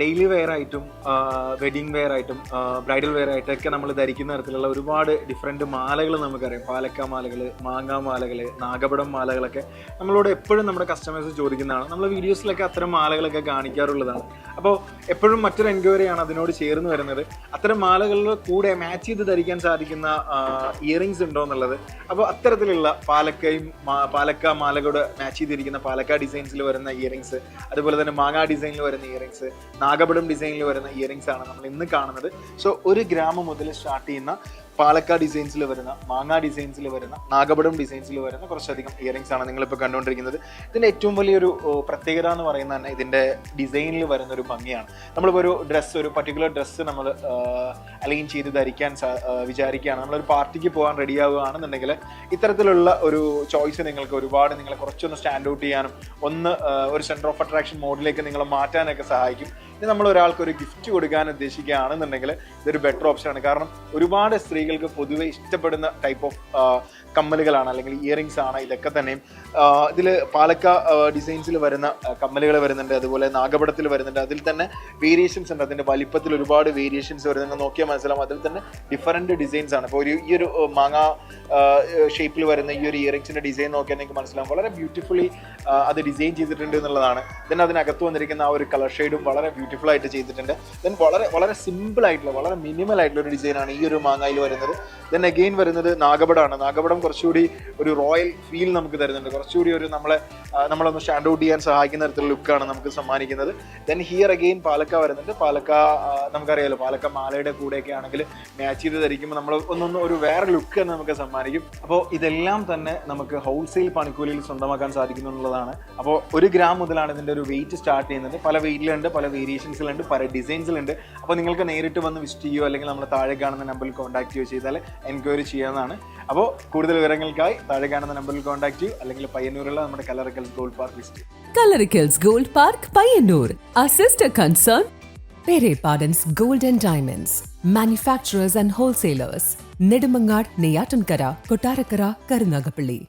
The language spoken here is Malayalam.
ഡെയിലി വെയർ ആയിട്ടും വെഡിങ് വെയർ ആയിട്ടും ബ്രൈഡൽ വെയർ ആയിട്ടും ഒക്കെ നമ്മൾ ധരിക്കുന്ന തരത്തിലുള്ള ഒരുപാട് ഡിഫറെന്റ് മാലകൾ നമുക്കറിയാം. പാലക്ക മാലകൾ മാങ്ങാ മാലകൾ നാഗപടം മാലകളൊക്കെ നമ്മളോട് എപ്പോഴും നമ്മുടെ കസ്റ്റമേഴ്സ് ചോദിക്കുന്നതാണ്. നമ്മൾ വീഡിയോസിലൊക്കെ അത്തരം മാലകളൊക്കെ കാണിക്കാറുള്ളതാണ്. അപ്പോൾ എപ്പോഴും മറ്റൊരു എൻക്വയറിയാണ് അതിനോട് ചേർന്ന് വരുന്നത്. അത്തരം മാലകളിൽ കൂടെ മാച്ച് ചെയ്ത് ധരിക്കാൻ സാധിക്കുന്ന ഇയറിങ്സ് ഉണ്ടോ എന്നുള്ളത്. അപ്പോൾ അത്തരത്തിലുള്ള പാലക്കയും പാലക്ക മാലകളോട് മാച്ച് ചെയ്തിരിക്കുന്ന പാലക്ക ഡിസൈൻസിൽ വരുന്ന ഇയറിങ്സ് അതുപോലെ തന്നെ മാങ്ങാ ഡിസൈനിൽ വരുന്ന ഇയറിങ്സ് നാഗപടം ഡിസൈനിൽ വരുന്ന ഇയറിങ്സ് ആണ് നമ്മൾ ഇന്ന് കാണുന്നത്. സോ ഒരു ഗ്രാമം മുതൽ സ്റ്റാർട്ട് ചെയ്യുന്ന പാലക്കാട് ഡിസൈൻസിൽ വരുന്ന മാങ്ങാ ഡിസൈൻസിൽ വരുന്ന നാഗപടം ഡിസൈൻസിൽ വരുന്ന കുറച്ചധികം ഇയറിങ്സ് ആണ് നിങ്ങളിപ്പോൾ കണ്ടുകൊണ്ടിരിക്കുന്നത്. ഇതിന്റെ ഏറ്റവും വലിയൊരു പ്രത്യേകത എന്ന് പറയുന്നത് തന്നെ ഇതിന്റെ ഡിസൈനിൽ വരുന്ന ഒരു ഭംഗിയാണ്. നമ്മളിപ്പോൾ ഒരു ഡ്രസ്സ് ഒരു പർട്ടിക്കുലർ ഡ്രസ്സ് നമ്മൾ അലൈൻ ചെയ്ത് ധരിക്കാൻ വിചാരിക്കുകയാണ്. നമ്മളൊരു പാർട്ടിക്ക് പോകാൻ റെഡി ആവുകയാണെന്നുണ്ടെങ്കിൽ ഇത്തരത്തിലുള്ള ഒരു ചോയ്സ് നിങ്ങൾക്ക് ഒരുപാട് നിങ്ങളെ കുറച്ചൊന്ന് സ്റ്റാൻഡ് ഔട്ട് ചെയ്യാനും ഒന്ന് ഒരു സെന്റർ ഓഫ് അട്രാക്ഷൻ മോഡിലേക്ക് നിങ്ങളെ മാറ്റാനൊക്കെ സഹായിക്കും. ഇനി നമ്മൾ ഒരാൾക്ക് ഒരു ഗിഫ്റ്റ് കൊടുക്കാൻ ഉദ്ദേശിക്കുകയാണെന്നുണ്ടെങ്കിൽ ഇതൊരു ബെറ്റർ ഓപ്ഷനാണ് കാരണം ഒരുപാട് സ്ത്രീകൾക്ക് പൊതുവെ ഇഷ്ടപ്പെടുന്ന ടൈപ്പ് ഓഫ് കമ്മലുകളാണ് അല്ലെങ്കിൽ ഇയറിങ്സ് ആണ്. ഇതൊക്കെ തന്നെയും ഇതിൽ പാലക്ക ഡിസൈൻസിൽ വരുന്ന കമ്മലുകൾ വരുന്നുണ്ട്. അതുപോലെ നാഗപടത്തിൽ വരുന്നുണ്ട്. അതിൽ തന്നെ വേരിയേഷൻസ് ഉണ്ട്. അതിന്റെ വലിപ്പത്തിൽ ഒരുപാട് വേരിയേഷൻസ് വരുന്നുണ്ട്. നോക്കിയാൽ മനസ്സിലാവും. അതിൽ തന്നെ ഡിഫറന്റ് ഡിസൈൻസ് ആണ്. ഇപ്പോൾ ഒരു ഈ ഒരു മാങ്ങ ഷേപ്പിൽ വരുന്ന ഈ ഒരു ഇയറിങ്സിന്റെ ഡിസൈൻ നോക്കിയാൽ നിങ്ങൾക്ക് മനസ്സിലാവും. വളരെ ബ്യൂട്ടിഫുള്ളി അത് ഡിസൈൻ ചെയ്തിട്ടുണ്ട് എന്നുള്ളതാണ്. ദെൻ അതിനകത്ത് വന്നിരിക്കുന്ന ആ ഒരു കളർ ഷെയ്ഡും വളരെ ബ്യൂട്ടിഫുൾ ആയിട്ട് ചെയ്തിട്ടുണ്ട്. ദെൻ വളരെ വളരെ സിമ്പിൾ ആയിട്ടുള്ള വളരെ മിനിമൽ ആയിട്ടുള്ള ഒരു ഡിസൈനാണ് ഈ ഒരു മാങ്ങയിൽ വരുന്നത്. ദെൻ അഗെയിൻ വരുന്നത് നാഗപടമാണ്. നാഗപടം കുറച്ചുകൂടി ഒരു റോയൽ ഫീൽ നമുക്ക് തരുന്നുണ്ട്. കുറച്ചുകൂടി ഒരു നമ്മളെ നമ്മളൊന്ന് സ്റ്റാൻഡ് ഔട്ട് ചെയ്യാൻ സഹായിക്കുന്ന തരത്തിലുള്ള ലുക്കാണ് നമുക്ക് സമ്മാനിക്കുന്നത്. ദെൻ ഹിയർ അഗെയിൻ പാലക്ക വരുന്നുണ്ട്. പാലക്ക നമുക്കറിയാലോ പാലക്ക മാലയുടെ കൂടെയൊക്കെ ആണെങ്കിൽ മാച്ച് ചെയ്ത് ധരിക്കുമ്പോൾ നമ്മൾ ഒന്നൊന്ന് ഒരു വേറെ ലുക്ക് തന്നെ നമുക്ക് സമ്മാനിക്കും. അപ്പോൾ ഇതെല്ലാം തന്നെ നമുക്ക് ഹോൾസെയിൽ പണിക്കൂലിയിൽ സ്വന്തമാക്കാൻ സാധിക്കുന്നു എന്നുള്ളതാണ്. അപ്പോൾ ഒരു ഗ്രാം മുതലാണ് ഇതിന്റെ ഒരു വെയിറ്റ് സ്റ്റാർട്ട് ചെയ്യുന്നത്. പല വെയിറ്റിലുണ്ട് പല വേരിയേഷൻസിലുണ്ട് പല ഡിസൈൻസിലുണ്ട് അപ്പോൾ നിങ്ങൾക്ക് നേരിട്ട് വന്ന് വിസിറ്റ് ചെയ്യുകയോ അല്ലെങ്കിൽ നമ്മൾ താഴെ കാണുന്ന നമ്പറിൽ കോൺടാക്ട് ചെയ്യുകയോ ചെയ്താൽ എൻക്വയറി ചെയ്യാവുന്നതാണ് അപ്പോൾ കൂടുതൽ വിവരങ്ങൾക്കായി താഴെ കാണുന്ന നമ്പറിൽ കോൺടാക്ട് ചെയ്യൂ അല്ലെങ്കിൽ പയ്യന്നൂരുള്ള നമ്മുടെ Kalarakkal gold park visit Gold Park, Payyanur. Assist a concern, Pere Pardon's Gold and Diamonds. Manufacturers and wholesalers. Nedumangad, Neyatankara, Kotarakara, Karunagapalli.